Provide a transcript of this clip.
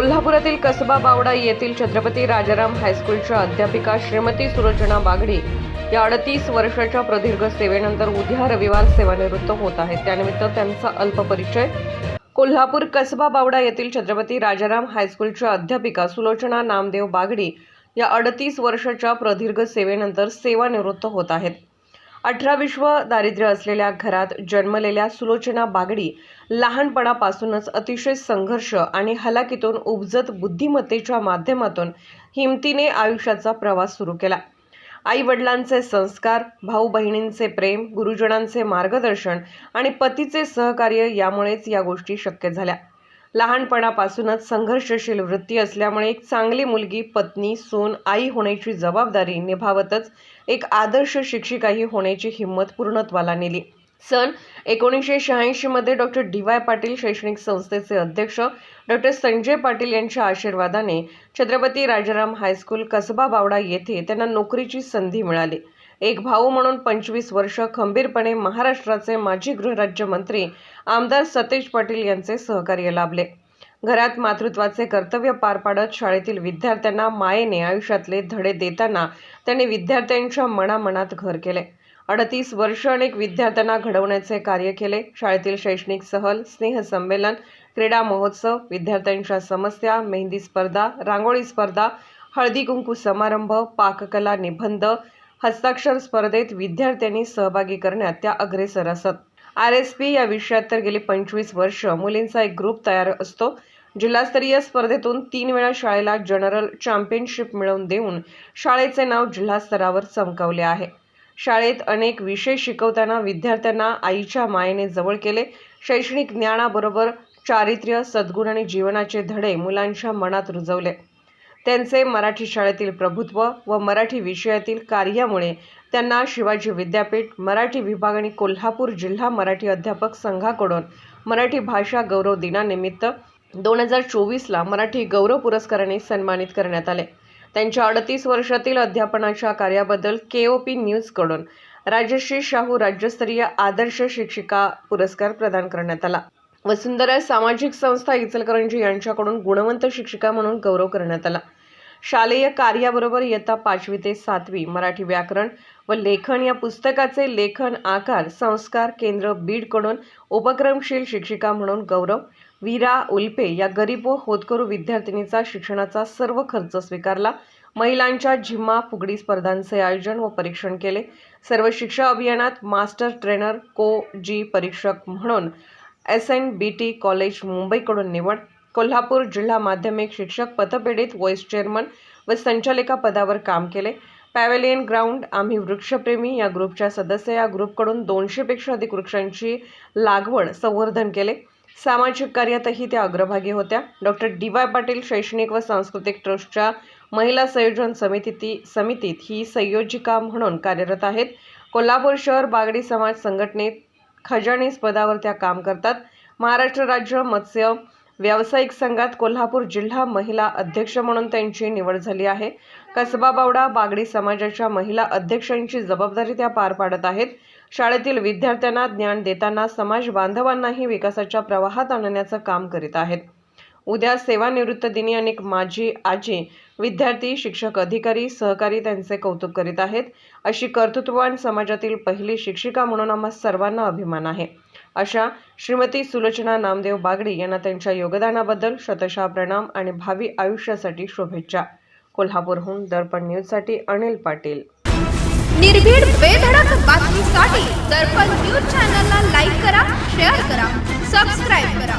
कोल्हापुरातील कसबा बावडा येथील छत्रपती राजाराम हायस्कूलच्या अध्यापिका श्रीमती सुलोचना बागडी या अडतीस वर्षाच्या प्रदीर्घ सेवेनंतर उद्या रविवार सेवानिवृत्त होत आहेत. त्यानिमित्त त्यांचा अल्प परिचय. कोल्हापूर कसबा बावडा येथील छत्रपती राजाराम हायस्कूलच्या अध्यापिका सुलोचना नामदेव बागडी या अडतीस वर्षाच्या प्रदीर्घ सेवेनंतर सेवानिवृत्त होत आहेत. अठरा विश्व दारिद्र्य असलेल्या घरात जन्मलेल्या सुलोचना बागडी लहानपणापासूनच अतिशय संघर्ष आणि हलाखीतून उपजत बुद्धिमत्तेच्या माध्यमातून हिमतीने आयुष्याचा प्रवास सुरू केला. आई वडिलांचे संस्कार भाऊ बहिणींचे प्रेम गुरुजनांचे मार्गदर्शन आणि पतीचे सहकार्य यामुळेच या गोष्टी शक्य झाल्या. लहानपणापासूनच संघर्षशील वृत्ती असल्यामुळे एक चांगली मुलगी पत्नी सून आई होण्याची जबाबदारी निभावतच एक आदर्श शिक्षिकाही होण्याची हिंमत पूर्णत्वाला नेली. सन एकोणीसशे शहाऐंशीमध्ये डॉक्टर डी. वाय पाटील शैक्षणिक संस्थेचे अध्यक्ष डॉक्टर संजय पाटील यांच्या आशीर्वादाने छत्रपती राजाराम हायस्कूल कसबा बावडा येथे त्यांना नोकरीची संधी मिळाली. एक भाऊ म्हणून पंचवीस वर्ष खंबीरपणे महाराष्ट्राचे माजी गृहराज्यमंत्री आमदार सतेज पाटील यांचे सहकार्य लाभले. घरात मातृत्वाचे कर्तव्य पार पाडत शाळेतील विद्यार्थ्यांना मायेने आयुष्यातले धडे देताना त्यांनी विद्यार्थ्यांच्या मनामनात घर केले. अडतीस वर्ष अनेक विद्यार्थ्यांना घडवण्याचे कार्य केले. शाळेतील शैक्षणिक सहल स्नेहसंमेलन क्रीडा महोत्सव विद्यार्थ्यांच्या समस्या मेहंदी स्पर्धा रांगोळी स्पर्धा हळदी कुंकू समारंभ पाककला निबंध हस्ताक्षर स्पर्धेत विद्यार्थ्यांनी सहभागी करण्यात त्या अग्रेसर असत. आर एस पी या विषयात तर गेली पंचवीस वर्ष. मुलींचा एक ग्रुप तयार असतो. जिल्हास्तरीय स्पर्धेतून तीन वेळा शाळेला जनरल चॅम्पियनशिप मिळवून देऊन शाळेचे नाव जिल्हा स्तरावर चमकावले आहे. शाळेत अनेक विषय शिकवताना विद्यार्थ्यांना आईच्या मायेने जवळ केले. शैक्षणिक ज्ञानाबरोबर चारित्र्य सद्गुण आणि जीवनाचे धडे मुलांच्या मनात रुजवले. त्यांचे मराठी शाळेतील प्रभुत्व व मराठी विषयातील कार्यामुळे त्यांना शिवाजी विद्यापीठ मराठी विभाग आणि कोल्हापूर जिल्हा मराठी अध्यापक संघाकडून मराठी भाषा गौरव दिनानिमित्त दोन हजार चोवीसला मराठी गौरव पुरस्काराने सन्मानित करण्यात आले. त्यांच्या अडतीस वर्षातील अध्यापनाच्या कार्याबद्दल के ओ पी न्यूजकडून राजश्री शाहू राज्यस्तरीय आदर्श शिक्षिका पुरस्कार प्रदान करण्यात आला. वसुंधरा सामाजिक संस्था इचलकरंजी यांच्याकडून गुणवंत शिक्षिका म्हणून गौरव करण्यात आला. शालेय कार्याबरोबर इयत्ता पाचवी ते सातवी मराठी व्याकरण व लेखन या पुस्तकाचे लेखन आकार संस्कार केंद्र बीडकडून उपक्रमशील शिक्षिका म्हणून गौरव. वीरा उल्पे या गरीब व होतकरू विद्यार्थिनीचा शिक्षणाचा सर्व खर्च स्वीकारला. महिलांच्या झिम्मा फुगडी स्पर्धांचे आयोजन व परीक्षण केले. सर्व शिक्षा अभियानात मास्टर ट्रेनर को जी परीक्षक म्हणून S N B T college मुंबईकडून निवड. कोल्हापूर जिल्हा माध्यमिक शिक्षक पथपेढीत व्हाईस चेअरमन व संचालिका पदावर काम केले. पॅवेलियन ग्राउंड आम्ही वृक्षप्रेमी या ग्रुपच्या सदस्य. या ग्रुपकडून दोनशेपेक्षा अधिक वृक्षांची लागवड संवर्धन केले. सामाजिक कार्यातही त्या अग्रभागी होत्या. डॉक्टर डी वाय पाटील शैक्षणिक व सांस्कृतिक ट्रस्टच्या महिला संयोजन समितीती समितीत ही संयोजिका म्हणून कार्यरत आहेत. कोल्हापूर शहर बागडी समाज संघटनेत खजानीस पदावर त्या काम करतात. महाराष्ट्र राज्य मत्स्य व्यावसायिक संघात कोल्हापूर जिल्हा महिला अध्यक्ष म्हणून त्यांची निवड झाली आहे. कसबा बावडा बागडी समाजाच्या महिला अध्यक्षांची जबाबदारी त्या पार पाडत आहेत. शाळेतील विद्यार्थ्यांना ज्ञान देताना समाज बांधवांनाही विकासाच्या प्रवाहात आणण्याचं काम करीत आहेत. उद्या सेवानिवृत्त दिनी अनेक माजी आजी विद्यार्थी शिक्षक अधिकारी सहकारी त्यांचे कौतुक करीत आहेत. अशी कर्तृत्ववान समाजातील पहिली शिक्षिका म्हणून आम्हा सर्वांना अभिमान आहे. अशा श्रीमती सुलोचना नामदेव बागडी यांना त्यांच्या योगदानाबद्दल शतशः प्रणाम आणि भावी आयुष्यासाठी शुभेच्छा. कोल्हापूरहून दर्पण न्यूजसाठी अनिल पाटील. निर्भीड बेधडक बातमीसाठी दर्पण न्यूज चॅनलला लाईक करा शेअर करा सबस्क्राईब करा.